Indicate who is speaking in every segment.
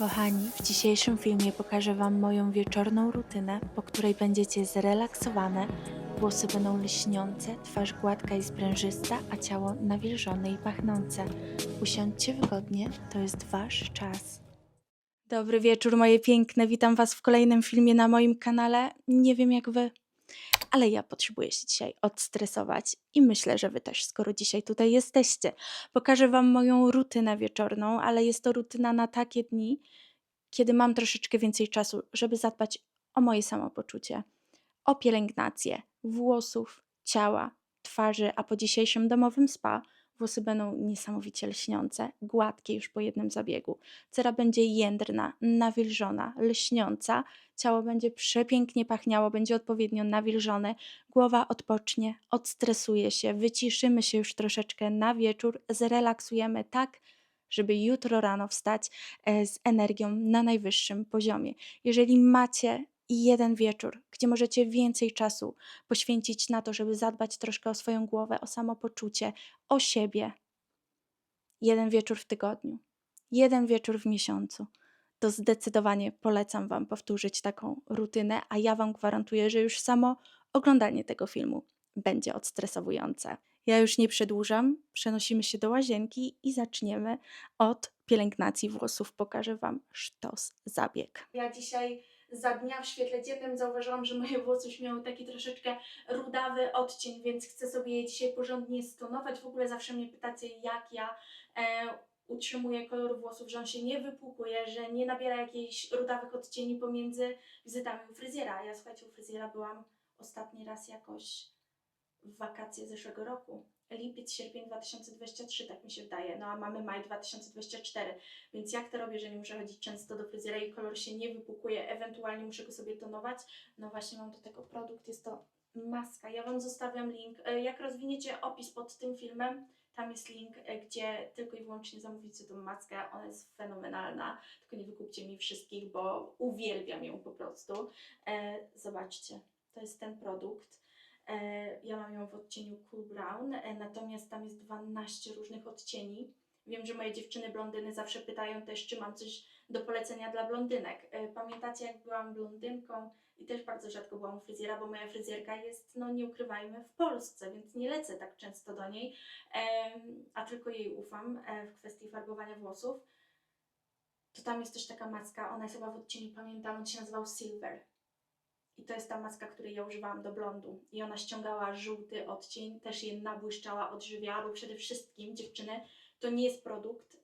Speaker 1: Kochani, w dzisiejszym filmie pokażę Wam moją wieczorną rutynę, po której będziecie zrelaksowane, włosy będą lśniące, twarz gładka i sprężysta, a ciało nawilżone i pachnące. Usiądźcie wygodnie, to jest Wasz czas. Dobry wieczór, moje piękne. Witam Was w kolejnym filmie na moim kanale. Nie wiem jak Wy, ale ja potrzebuję się dzisiaj odstresować i myślę, że Wy też, skoro dzisiaj tutaj jesteście. Pokażę Wam moją rutynę wieczorną, ale jest to rutyna na takie dni, kiedy mam troszeczkę więcej czasu, żeby zadbać o moje samopoczucie, o pielęgnację włosów, ciała, twarzy, a po dzisiejszym domowym spa włosy będą niesamowicie lśniące, gładkie już po jednym zabiegu. Cera będzie jędrna, nawilżona, lśniąca, ciało będzie przepięknie pachniało, będzie odpowiednio nawilżone, głowa odpocznie, odstresuje się, wyciszymy się już troszeczkę na wieczór, zrelaksujemy tak, żeby jutro rano wstać e, z energią na najwyższym poziomie. Jeżeli macie jeden wieczór, gdzie możecie więcej czasu poświęcić na to, żeby zadbać troszkę o swoją głowę, o samopoczucie, o siebie, jeden wieczór w tygodniu, jeden wieczór w miesiącu, to zdecydowanie polecam Wam powtórzyć taką rutynę, a ja Wam gwarantuję, że już samo oglądanie tego filmu będzie odstresowujące. Ja już nie przedłużam, przenosimy się do łazienki i zaczniemy od pielęgnacji włosów. Pokażę Wam sztos zabieg. Ja dzisiaj za dnia w świetle dziennym zauważyłam, że moje włosy już miały taki troszeczkę rudawy odcień, więc chcę sobie je dzisiaj porządnie stonować. W ogóle zawsze mnie pytacie, jak ja e, utrzymuję kolor włosów, że on się nie wypłukuje, że nie nabiera jakichś rudawych odcieni pomiędzy wizytami u fryzjera. Ja słuchajcie, u fryzjera byłam ostatni raz jakoś w wakacje zeszłego roku. Lipiec, sierpień 2023, tak mi się wydaje. No a mamy maj 2024. Więc jak to robię, że nie muszę chodzić często do fryzjera i kolor się nie wypukuje, ewentualnie muszę go sobie tonować? No właśnie mam do tego produkt, jest to maska. Ja Wam zostawiam link. E, Jak rozwiniecie opis pod tym filmem, tam jest link, e, gdzie tylko i wyłącznie zamówicie tą maskę. Ona jest fenomenalna. Tylko nie wykupcie mi wszystkich, bo uwielbiam ją po prostu. E, zobaczcie, to jest ten produkt. E, Ja mam ją w odcieniu Cool Brown, e, natomiast tam jest 12 różnych odcieni. Wiem, że moje dziewczyny blondyny zawsze pytają też, czy mam coś do polecenia dla blondynek. E, Pamiętacie, jak byłam blondynką i też bardzo rzadko byłam u fryzjera, bo moja fryzjerka jest, no nie ukrywajmy, w Polsce, więc nie lecę tak często do niej, a tylko jej ufam w kwestii farbowania włosów. To tam jest też taka maska, ona jest chyba w odcieniu, pamiętam, on się nazywał Silver. I to jest ta maska, której ja używałam do blondu. I ona ściągała żółty odcień, też je nabłyszczała, odżywiała, bo przede wszystkim, dziewczyny, to nie jest produkt, y,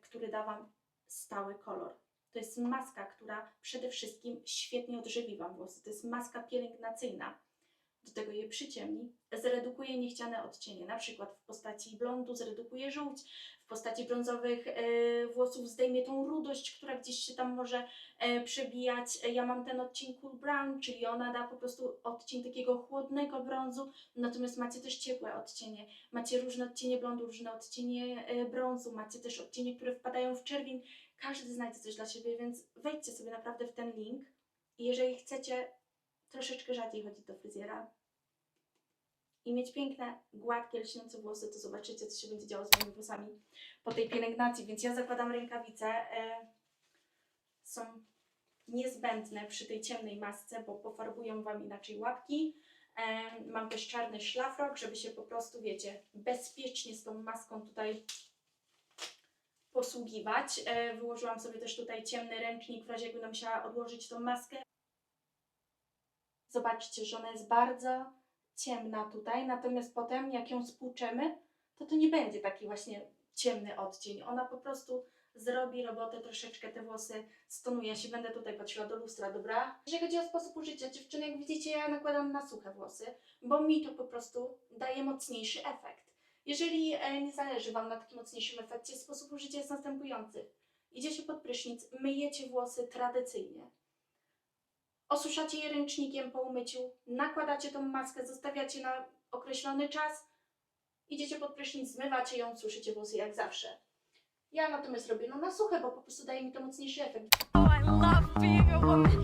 Speaker 1: który da Wam stały kolor. To jest maska, która przede wszystkim świetnie odżywi Wam włosy. To jest maska pielęgnacyjna. Do tego je przyciemni, zredukuje niechciane odcienie, na przykład w postaci blondu zredukuje żółć, w postaci brązowych y, włosów zdejmie tą rudość, która gdzieś się tam może e, przebijać. E, Ja mam ten odcień Cool Brown, czyli ona da po prostu odcień takiego chłodnego brązu, natomiast macie też ciepłe odcienie. Macie różne odcienie blondu, różne odcienie e, brązu, macie też odcienie, które wpadają w czerwień. Każdy znajdzie coś dla siebie, więc wejdźcie sobie naprawdę w ten link. Jeżeli chcecie troszeczkę rzadziej chodzić do fryzjera i mieć piękne, gładkie, lśniące włosy, to zobaczycie, co się będzie działo z moimi włosami po tej pielęgnacji. Więc ja zakładam rękawice. E, są niezbędne przy tej ciemnej masce, bo pofarbują Wam inaczej łapki. E, mam też czarny szlafrok, żeby się po prostu, wiecie, bezpiecznie z tą maską tutaj posługiwać. E, wyłożyłam sobie też tutaj ciemny ręcznik, w razie jakby będę musiała odłożyć tą maskę. Zobaczcie, że ona jest bardzo ciemna tutaj, natomiast potem jak ją spłuczemy, to to nie będzie taki właśnie ciemny odcień. Ona po prostu zrobi robotę, troszeczkę te włosy stonuje. Ja się będę tutaj patrzyła do lustra, dobra? Jeżeli chodzi o sposób użycia, dziewczyny, jak widzicie, ja nakładam na suche włosy, bo mi to po prostu daje mocniejszy efekt. Jeżeli e, nie zależy Wam na takim mocniejszym efekcie, sposób użycia jest następujący. Idziecie pod prysznic, myjecie włosy tradycyjnie. Osuszacie je ręcznikiem po umyciu, nakładacie tą maskę, zostawiacie na określony czas, idziecie pod prysznic, zmywacie ją, suszycie włosy jak zawsze. Ja natomiast robię no na suche, bo po prostu daje mi to mocniejszy efekt.
Speaker 2: Oh, I love being a woman.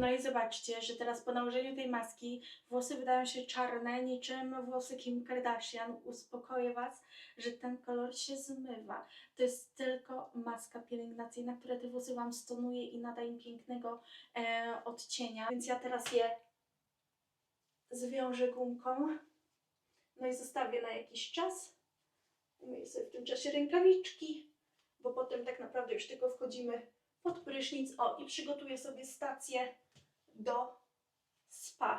Speaker 1: No i zobaczcie, że teraz po nałożeniu tej maski włosy wydają się czarne, niczym włosy Kim Kardashian. Uspokoję Was, że ten kolor się zmywa. To jest tylko maska pielęgnacyjna, która te włosy Wam stonuje i nada im pięknego e, odcienia. Więc ja teraz je zwiążę gumką, no i zostawię na jakiś czas. Myję sobie w tym czasie rękawiczki, bo potem tak naprawdę już tylko wchodzimy pod prysznic. O, i przygotuję sobie stację do spa.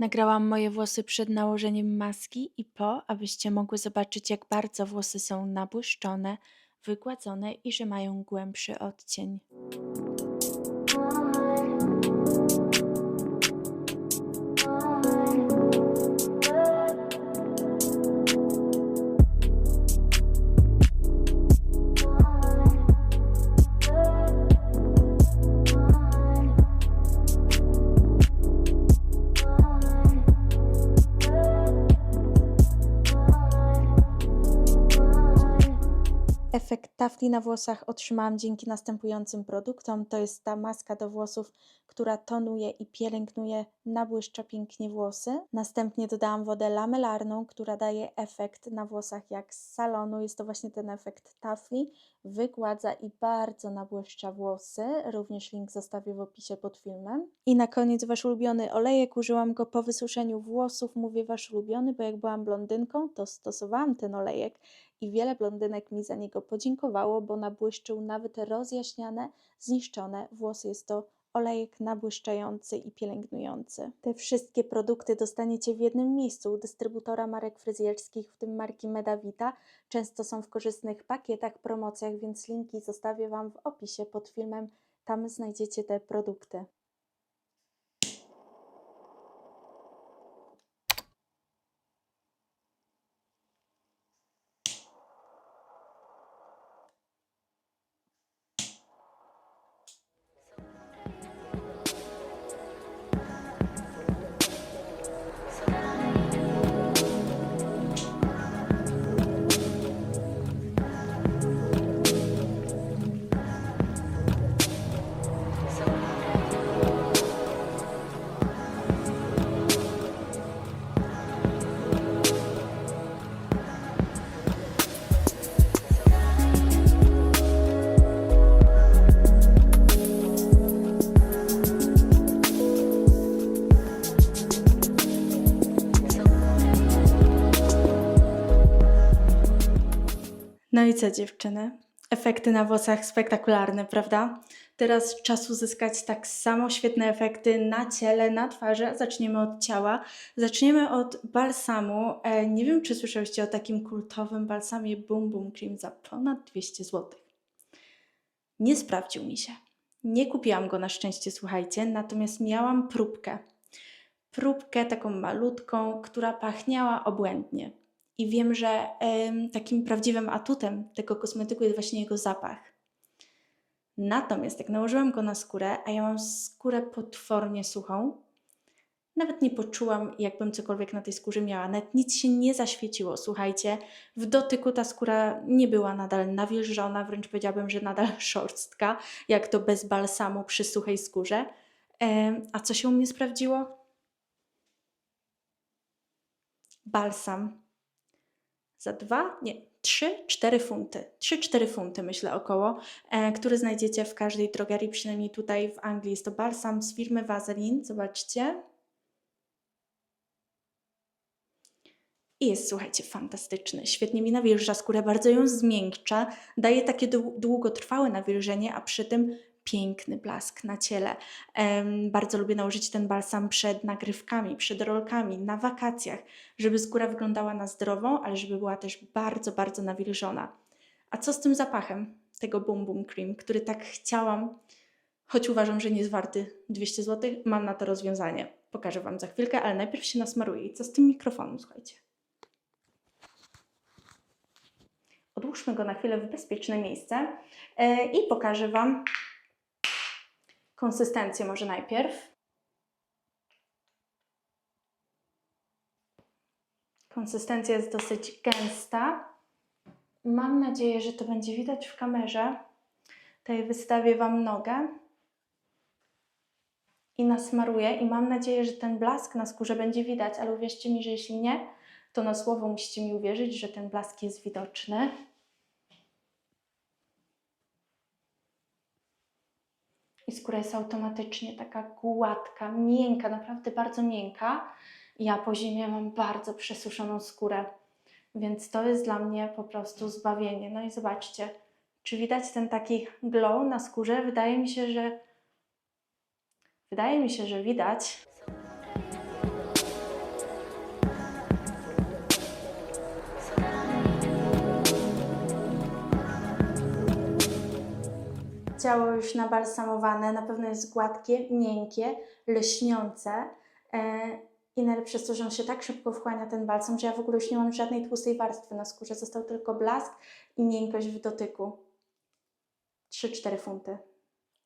Speaker 1: Nagrałam moje włosy przed nałożeniem maski i po, abyście mogły zobaczyć, jak bardzo włosy są nabłyszczone, wygładzone i że mają głębszy odcień. Tafli na włosach otrzymałam dzięki następującym produktom. To jest ta maska do włosów, która tonuje i pielęgnuje, nabłyszcza pięknie włosy. Następnie dodałam wodę lamelarną, która daje efekt na włosach jak z salonu. Jest to właśnie ten efekt tafli. Wygładza i bardzo nabłyszcza włosy. Również link zostawię w opisie pod filmem. I na koniec wasz ulubiony olejek. Użyłam go po wysuszeniu włosów. Mówię wasz ulubiony, bo jak byłam blondynką, to stosowałam ten olejek i wiele blondynek mi za niego podziękowało, bo nabłyszczył nawet rozjaśniane, zniszczone włosy. Jest to olejek nabłyszczający i pielęgnujący. Te wszystkie produkty dostaniecie w jednym miejscu u dystrybutora marek fryzjerskich, w tym marki Medavita. Często są w korzystnych pakietach, promocjach, więc linki zostawię Wam w opisie pod filmem. Tam znajdziecie te produkty. No i co dziewczyny? Efekty na włosach spektakularne, prawda? Teraz czas uzyskać tak samo świetne efekty na ciele, na twarzy. Zaczniemy od ciała. Zaczniemy od balsamu. E, nie wiem, czy słyszałyście o takim kultowym balsamie Boom Boom Cream za ponad 200 zł. Nie sprawdził mi się. Nie kupiłam go na szczęście, słuchajcie, natomiast miałam próbkę. Próbkę taką malutką, która pachniała obłędnie. I wiem, że em, takim prawdziwym atutem tego kosmetyku jest właśnie jego zapach. Natomiast jak nałożyłam go na skórę, a ja mam skórę potwornie suchą, nawet nie poczułam, jakbym cokolwiek na tej skórze miała. Nawet nic się nie zaświeciło. Słuchajcie, w dotyku ta skóra nie była nadal nawilżona, wręcz powiedziałabym, że nadal szorstka, jak to bez balsamu przy suchej skórze. A co się u mnie sprawdziło? Balsam za dwa, nie, trzy, cztery funty. Trzy, cztery funty myślę około, e, który znajdziecie w każdej drogerii, przynajmniej tutaj w Anglii. Jest to balsam z firmy Vaseline, zobaczcie. I jest, słuchajcie, fantastyczny. Świetnie mi nawilża skórę, bardzo ją zmiękcza, daje takie dłu- długotrwałe nawilżenie, a przy tym piękny blask na ciele. Bardzo lubię nałożyć ten balsam przed nagrywkami, przed rolkami, na wakacjach, żeby skóra wyglądała na zdrową, ale żeby była też bardzo, bardzo nawilżona. A co z tym zapachem tego Boom Boom Cream, który tak chciałam, choć uważam, że nie jest warty 200 zł, mam na to rozwiązanie. Pokażę Wam za chwilkę, ale najpierw się nasmaruję. I co z tym mikrofonem, słuchajcie? Odłóżmy go na chwilę w bezpieczne miejsce e, i pokażę Wam konsystencję może najpierw. Konsystencja jest dosyć gęsta. Mam nadzieję, że to będzie widać w kamerze. Tutaj wystawię Wam nogę i nasmaruję i mam nadzieję, że ten blask na skórze będzie widać, ale uwierzcie mi, że jeśli nie, to na słowo musicie mi uwierzyć, że ten blask jest widoczny. I skóra jest automatycznie taka gładka, miękka, naprawdę bardzo miękka. Ja po zimie mam bardzo przesuszoną skórę, więc to jest dla mnie po prostu zbawienie. No i zobaczcie, czy widać ten taki glow na skórze? Wydaje mi się, że wydaje mi się, że widać. Ciało już nabalsamowane, na pewno jest gładkie, miękkie, lśniące. E, I najlepsze jest to, że on się tak szybko wchłania ten balsam, że ja w ogóle już nie mam żadnej tłustej warstwy na skórze. Został tylko blask i miękkość w dotyku. 3-4 funty.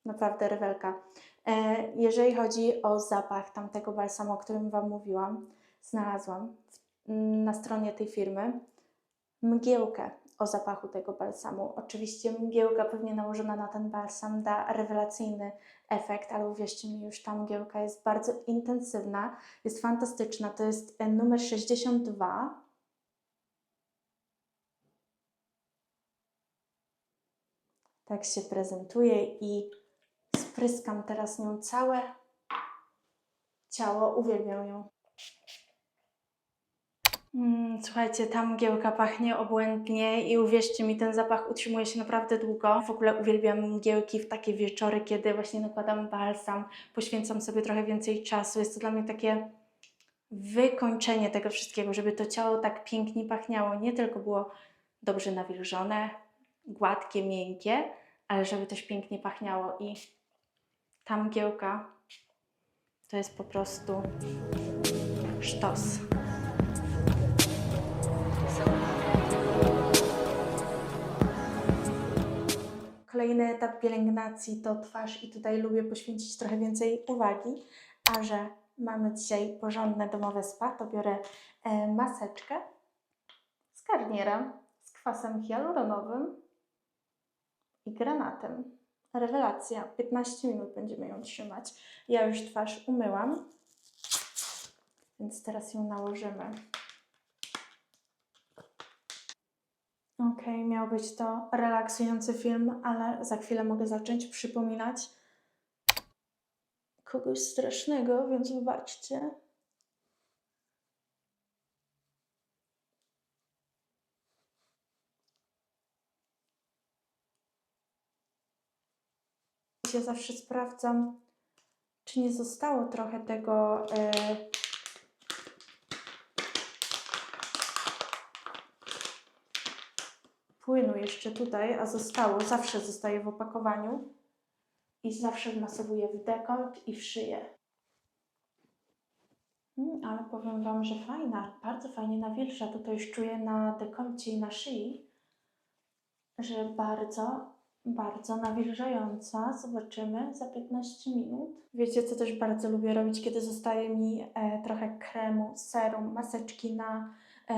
Speaker 1: Naprawdę rewelka. E, jeżeli chodzi o zapach tamtego balsamu, o którym Wam mówiłam, znalazłam na stronie tej firmy mgiełkę o zapachu tego balsamu. Oczywiście mgiełka pewnie nałożona na ten balsam da rewelacyjny efekt, ale uwierzcie mi, już ta mgiełka jest bardzo intensywna, jest fantastyczna. To jest e, numer 62. Tak się prezentuje i spryskam teraz nią całe ciało. Uwielbiam ją. Mm, słuchajcie, ta mgiełka pachnie obłędnie i uwierzcie mi, ten zapach utrzymuje się naprawdę długo. W ogóle uwielbiam mgiełki w takie wieczory, kiedy właśnie nakładam balsam, poświęcam sobie trochę więcej czasu. Jest to dla mnie takie wykończenie tego wszystkiego, żeby to ciało tak pięknie pachniało. Nie tylko było dobrze nawilżone, gładkie, miękkie, ale żeby też pięknie pachniało i ta mgiełka to jest po prostu sztos. Kolejny etap pielęgnacji to twarz i tutaj lubię poświęcić trochę więcej uwagi, a że mamy dzisiaj porządne domowe spa, to biorę e, maseczkę z Garniera z kwasem hialuronowym i granatem. Rewelacja, 15 minut będziemy ją trzymać. Ja już twarz umyłam, więc teraz ją nałożymy. Okej, miał być to relaksujący film, ale za chwilę mogę zacząć przypominać kogoś strasznego, więc wybaczcie. Ja zawsze sprawdzam, czy nie zostało trochę tego. e, płynu jeszcze tutaj, a zostało, zawsze zostaje w opakowaniu i zawsze wmasowuję w dekolt i w szyję. Mm, ale powiem Wam, że fajna, bardzo fajnie nawilża. Tutaj już czuję na dekolcie i na szyi, że bardzo, bardzo nawilżająca. Zobaczymy za 15 minut. Wiecie, co też bardzo lubię robić, kiedy zostaje mi e, trochę kremu, serum, maseczki na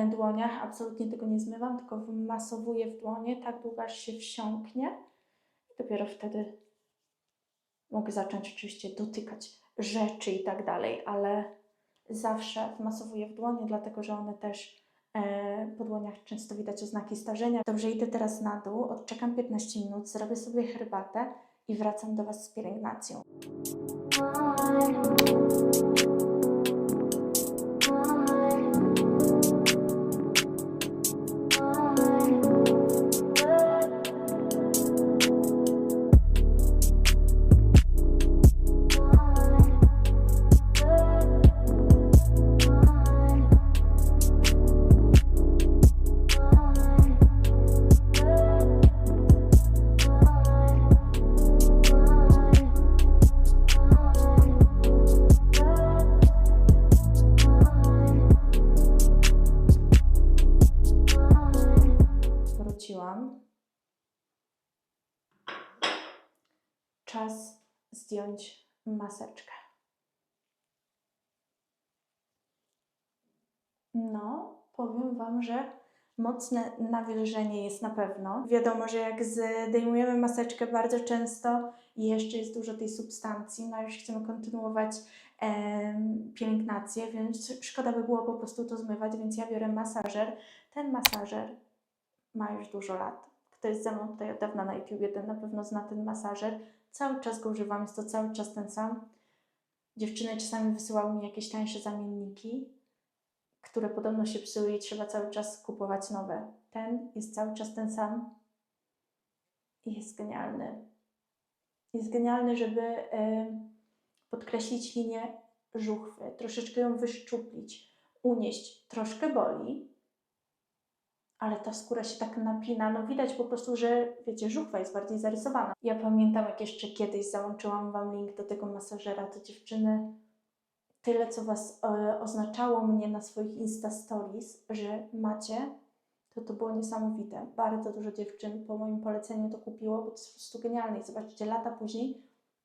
Speaker 1: dłoniach. Absolutnie tego nie zmywam, tylko wmasowuję w dłonie tak długo, aż się wsiąknie. Dopiero wtedy mogę zacząć oczywiście dotykać rzeczy i tak dalej, ale zawsze wmasowuję w dłonie, dlatego że one też e, po dłoniach często widać oznaki starzenia. Dobrze, idę teraz na dół, odczekam 15 minut, zrobię sobie herbatę i wracam do Was z pielęgnacją. Zdjąć maseczkę. No, powiem Wam, że mocne nawilżenie jest na pewno. Wiadomo, że jak zdejmujemy maseczkę bardzo często i jeszcze jest dużo tej substancji, no już chcemy kontynuować em, pielęgnację, więc szkoda by było po prostu to zmywać, więc ja biorę masażer. Ten masażer ma już dużo lat. Kto jest ze mną tutaj od dawna na YouTubie, ten na pewno zna ten masażer. Cały czas go używam, jest to cały czas ten sam. Dziewczyny czasami wysyłały mi jakieś tańsze zamienniki, które podobno się psuły i trzeba cały czas kupować nowe. Ten jest cały czas ten sam i jest genialny. Jest genialny, żeby em, podkreślić linię żuchwy, troszeczkę ją wyszczuplić, unieść. Troszkę boli, ale ta skóra się tak napina, no widać po prostu, że wiecie, żuchwa jest bardziej zarysowana. Ja pamiętam, jak jeszcze kiedyś załączyłam Wam link do tego masażera, to dziewczyny, tyle co Was e, oznaczało mnie na swoich Insta Stories, że macie, to to było niesamowite. Bardzo dużo dziewczyn po moim poleceniu to kupiło, bo to jest po prostu genialne. I zobaczcie, lata później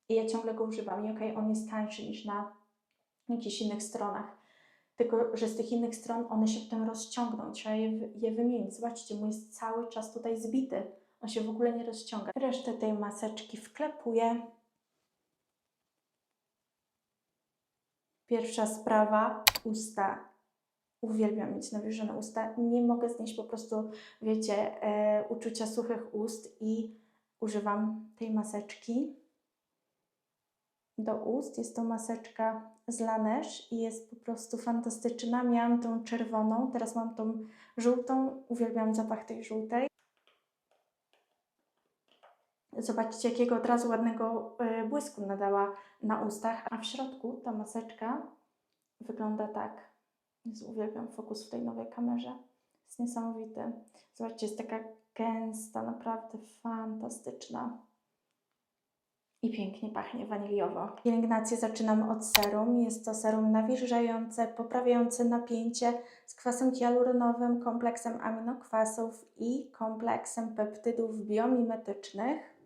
Speaker 1: i ja ciągle go używam. I okej, on jest tańszy niż na jakichś innych stronach. Tylko, że z tych innych stron one się potem rozciągną trzeba je, je wymienić. Zobaczcie, mój jest cały czas tutaj zbity. On się w ogóle nie rozciąga. Resztę tej maseczki wklepuję. Pierwsza sprawa, usta. Uwielbiam mieć nawilżone usta. Nie mogę znieść po prostu, wiecie, e, uczucia suchych ust i używam tej maseczki do ust. Jest to maseczka z Laneige i jest po prostu fantastyczna. Miałam tą czerwoną, teraz mam tą żółtą. Uwielbiam zapach tej żółtej. Zobaczcie, jakiego od razu ładnego e, błysku nadała na ustach. A w środku ta maseczka wygląda tak. Jezu, uwielbiam fokus w tej nowej kamerze. Jest niesamowity. Zobaczcie, jest taka gęsta, naprawdę fantastyczna. I pięknie pachnie waniliowo. Pielęgnację zaczynam od serum. Jest to serum nawilżające, poprawiające napięcie z kwasem hialuronowym, kompleksem aminokwasów i kompleksem peptydów biomimetycznych.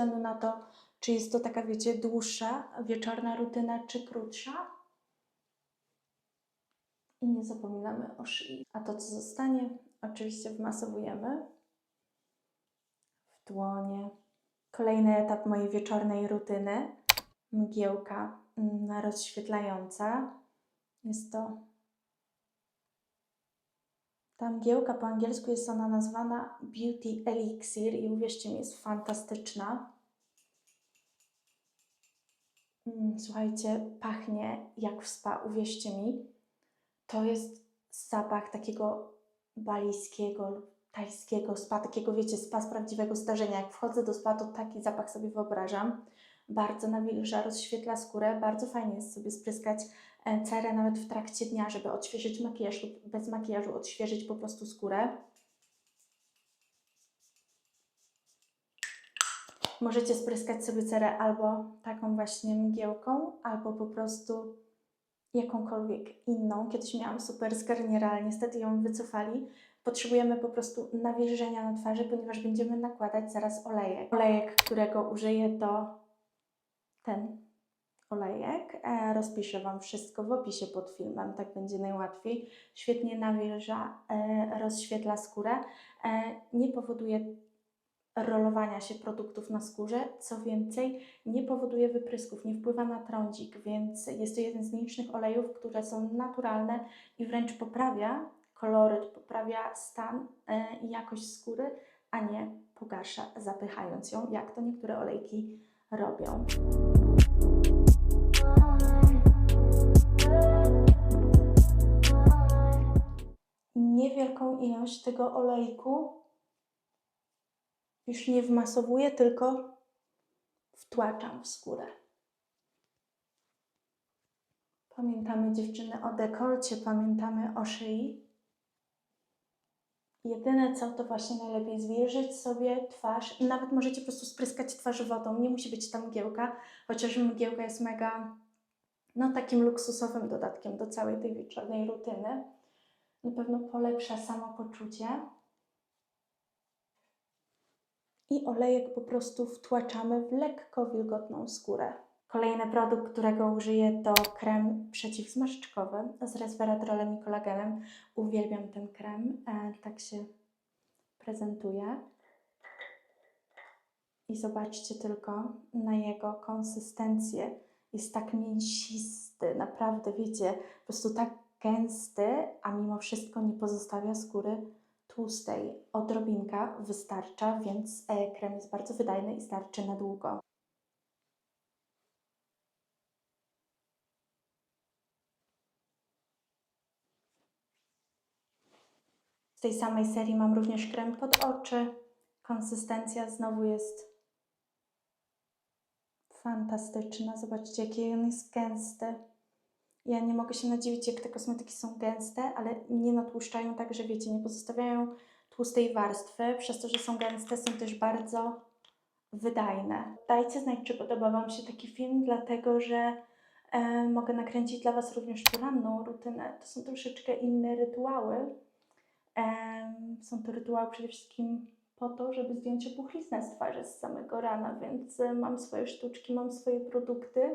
Speaker 1: Względu na to, czy jest to taka, wiecie, dłuższa wieczorna rutyna, czy krótsza. I nie zapominamy o szyi. A to, co zostanie, oczywiście wmasowujemy w dłonie. Kolejny etap mojej wieczornej rutyny. Mgiełka mm, rozświetlająca. Jest to ta mgiełka po angielsku jest ona nazwana Beauty Elixir i uwierzcie mi, jest fantastyczna. Mm, Słuchajcie, pachnie jak w spa, uwierzcie mi. To jest zapach takiego balijskiego lub tajskiego spa, takiego wiecie, spa z prawdziwego zdarzenia. Jak wchodzę do spa, to taki zapach sobie wyobrażam. Bardzo nawilża, rozświetla skórę. Bardzo fajnie jest sobie spryskać e, cerę nawet w trakcie dnia, żeby odświeżyć makijaż lub bez makijażu odświeżyć po prostu skórę. Możecie spryskać sobie cerę albo taką właśnie mgiełką, albo po prostu jakąkolwiek inną. Kiedyś miałam super z Garniera, ale niestety ją wycofali. Potrzebujemy po prostu nawilżenia na twarzy, ponieważ będziemy nakładać zaraz olejek. Olejek, którego użyję to ten olejek. E, rozpiszę Wam wszystko w opisie pod filmem, tak będzie najłatwiej. Świetnie nawilża, e, rozświetla skórę, e, nie powoduje rolowania się produktów na skórze. Co więcej, nie powoduje wyprysków, nie wpływa na trądzik, więc jest to jeden z nielicznych olejów, które są naturalne i wręcz poprawia koloryt, poprawia stan i jakość skóry, a nie pogarsza, zapychając ją, jak to niektóre olejki robią. Niewielką ilość tego olejku już nie wmasowuję, tylko wtłaczam w skórę. Pamiętamy dziewczyny o dekolcie, pamiętamy o szyi. Jedyne co, to właśnie najlepiej zwilżyć sobie twarz. Nawet możecie po prostu spryskać twarz wodą. Nie musi być tam mgiełka, chociaż mgiełka jest mega, no takim luksusowym dodatkiem do całej tej wieczornej rutyny. Na pewno polepsza samopoczucie. I olejek po prostu wtłaczamy w lekko wilgotną skórę. Kolejny produkt, którego użyję, to krem przeciwzmarszczkowy z resveratrolem i kolagenem. Uwielbiam ten krem. E, tak się prezentuje. I zobaczcie tylko na jego konsystencję. Jest tak mięsisty, naprawdę, wiecie, po prostu tak gęsty, a mimo wszystko nie pozostawia skóry tłustej. Odrobinka wystarcza, więc e, krem jest bardzo wydajny i starczy na długo. Z tej samej serii mam również krem pod oczy. Konsystencja znowu jest fantastyczna. Zobaczcie, jaki on jest gęsty. Ja nie mogę się nadziwić, jak te kosmetyki są gęste, ale nie natłuszczają tak, że wiecie, nie pozostawiają tłustej warstwy. Przez to, że są gęste, są też bardzo wydajne. Dajcie znać, czy podoba Wam się taki film, dlatego że e, mogę nakręcić dla Was również poranną rutynę. To są troszeczkę inne rytuały. Są to rytuały przede wszystkim po to, żeby zdjąć opuchliznę z twarzy z samego rana, więc e, mam swoje sztuczki, mam swoje produkty.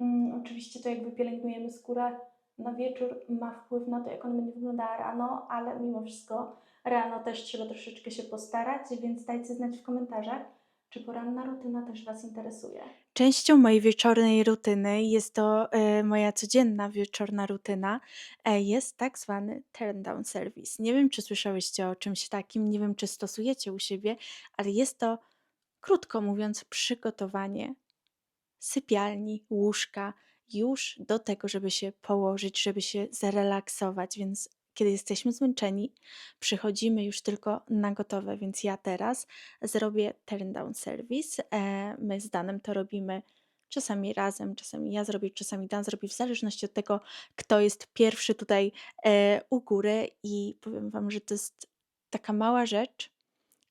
Speaker 1: Mm, oczywiście to jak wypielęgnujemy skórę na wieczór ma wpływ na to, jak ona będzie wyglądała rano, ale mimo wszystko rano też trzeba troszeczkę się postarać, więc dajcie znać w komentarzach, czy poranna rutyna też Was interesuje. Częścią mojej wieczornej rutyny jest to e, moja codzienna wieczorna rutyna. E, jest tak zwany turn down service. Nie wiem, czy słyszałyście o czymś takim, nie wiem, czy stosujecie u siebie, ale jest to, krótko mówiąc, przygotowanie sypialni, łóżka już do tego, żeby się położyć, żeby się zrelaksować, więc kiedy jesteśmy zmęczeni, przychodzimy już tylko na gotowe, więc ja teraz zrobię turn down service. E, my z Danem to robimy czasami razem, czasami ja zrobię, czasami Dan zrobi, w zależności od tego, kto jest pierwszy tutaj e, u góry i powiem Wam, że to jest taka mała rzecz,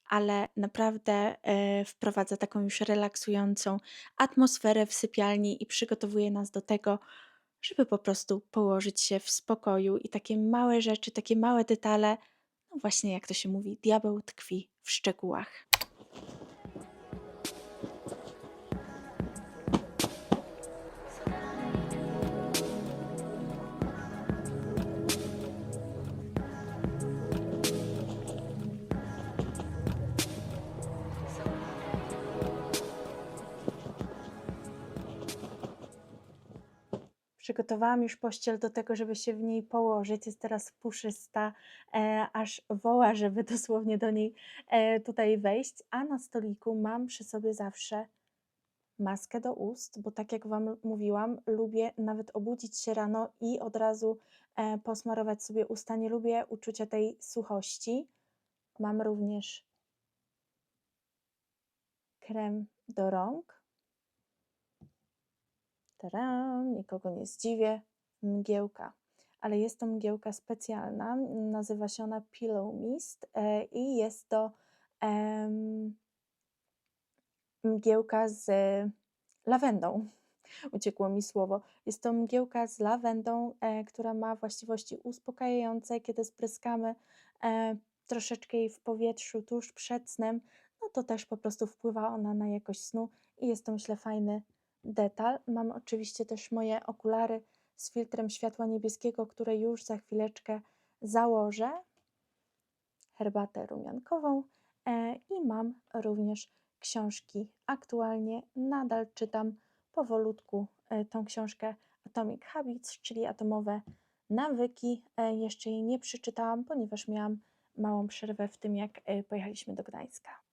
Speaker 1: ale naprawdę e, wprowadza taką już relaksującą atmosferę w sypialni i przygotowuje nas do tego, żeby po prostu położyć się w spokoju i takie małe rzeczy, takie małe detale, no właśnie jak to się mówi, diabeł tkwi w szczegółach. Przygotowałam już pościel do tego, żeby się w niej położyć. Jest teraz puszysta, e, aż woła, żeby dosłownie do niej e, tutaj wejść. A na stoliku mam przy sobie zawsze maskę do ust, bo tak jak Wam mówiłam, lubię nawet obudzić się rano i od razu e, posmarować sobie usta. Nie lubię uczucia tej suchości. Mam również krem do rąk. Taram, nikogo nie zdziwię, mgiełka. Ale jest to mgiełka specjalna, nazywa się ona Pillow Mist e, i jest to em, mgiełka z lawendą. Uciekło mi słowo. Jest to mgiełka z lawendą, e, która ma właściwości uspokajające, kiedy spryskamy e, troszeczkę jej w powietrzu tuż przed snem, no to też po prostu wpływa ona na jakość snu i jest to myślę fajny detal. Mam oczywiście też moje okulary z filtrem światła niebieskiego, które już za chwileczkę założę. Herbatę rumiankową e, i mam również książki. Aktualnie nadal czytam powolutku e, tą książkę Atomic Habits, czyli atomowe nawyki. E, jeszcze jej nie przeczytałam, ponieważ miałam małą przerwę w tym, jak pojechaliśmy do Gdańska.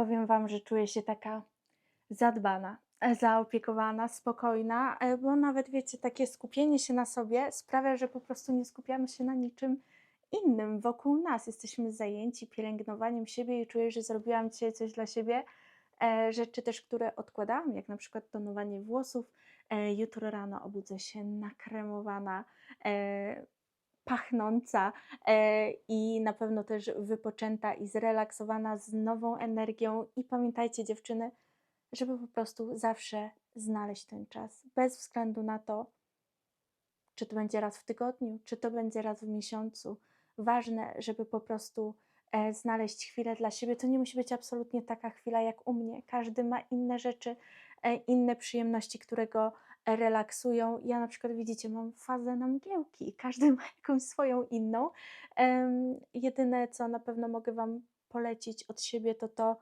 Speaker 1: Powiem Wam, że czuję się taka zadbana, e, zaopiekowana, spokojna, e, bo nawet wiecie, takie skupienie się na sobie sprawia, że po prostu nie skupiamy się na niczym innym wokół nas. Jesteśmy zajęci pielęgnowaniem siebie i czuję, że zrobiłam dzisiaj coś dla siebie. E, rzeczy też, które odkładałam, jak na przykład tonowanie włosów. Jutro rano obudzę się nakremowana, pachnąca e, i na pewno też wypoczęta i zrelaksowana z nową energią. I pamiętajcie, dziewczyny, żeby po prostu zawsze znaleźć ten czas, bez względu na to, czy to będzie raz w tygodniu, czy to będzie raz w miesiącu. Ważne, żeby po prostu e, znaleźć chwilę dla siebie. To nie musi być absolutnie taka chwila jak u mnie. Każdy ma inne rzeczy, e, inne przyjemności, które go relaksują. Ja na przykład, widzicie, mam fazę na mgiełki. Każdy ma jakąś swoją inną. Em, jedyne, co na pewno mogę Wam polecić od siebie, to to,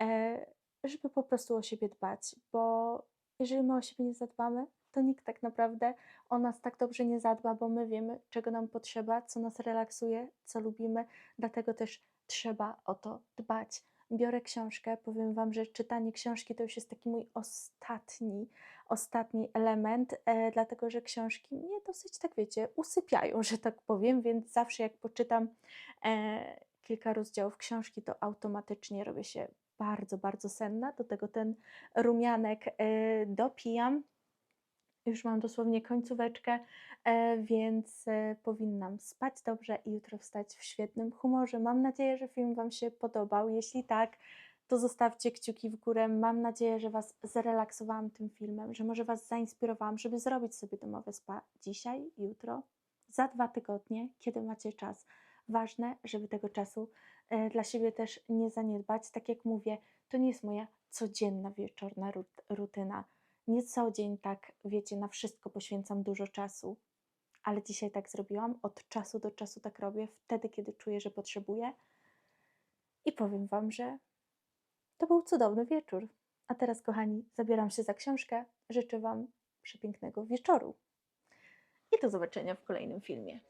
Speaker 1: e, żeby po prostu o siebie dbać, bo jeżeli my o siebie nie zadbamy, to nikt tak naprawdę o nas tak dobrze nie zadba, bo my wiemy, czego nam potrzeba, co nas relaksuje, co lubimy, dlatego też trzeba o to dbać. Biorę książkę, powiem Wam, że czytanie książki to już jest taki mój ostatni, ostatni element, e, dlatego że książki mnie dosyć, tak wiecie, usypiają, że tak powiem, więc zawsze jak poczytam e, kilka rozdziałów książki, to automatycznie robię się bardzo, bardzo senna. Do tego ten rumianek e, dopijam. Już mam dosłownie końcóweczkę, e, więc e, powinnam spać dobrze i jutro wstać w świetnym humorze. Mam nadzieję, że film Wam się podobał. Jeśli tak, to zostawcie kciuki w górę. Mam nadzieję, że Was zrelaksowałam tym filmem, że może Was zainspirowałam, żeby zrobić sobie domowe spa dzisiaj, jutro, za dwa tygodnie, kiedy macie czas. Ważne, żeby tego czasu e, dla siebie też nie zaniedbać. Tak jak mówię, to nie jest moja codzienna wieczorna rut- rutyna. Nie co dzień tak, wiecie, na wszystko poświęcam dużo czasu, ale dzisiaj tak zrobiłam. Od czasu do czasu tak robię, wtedy, kiedy czuję, że potrzebuję. I powiem Wam, że to był cudowny wieczór. A teraz, kochani, zabieram się za książkę. Życzę Wam przepięknego wieczoru. I do zobaczenia w kolejnym filmie.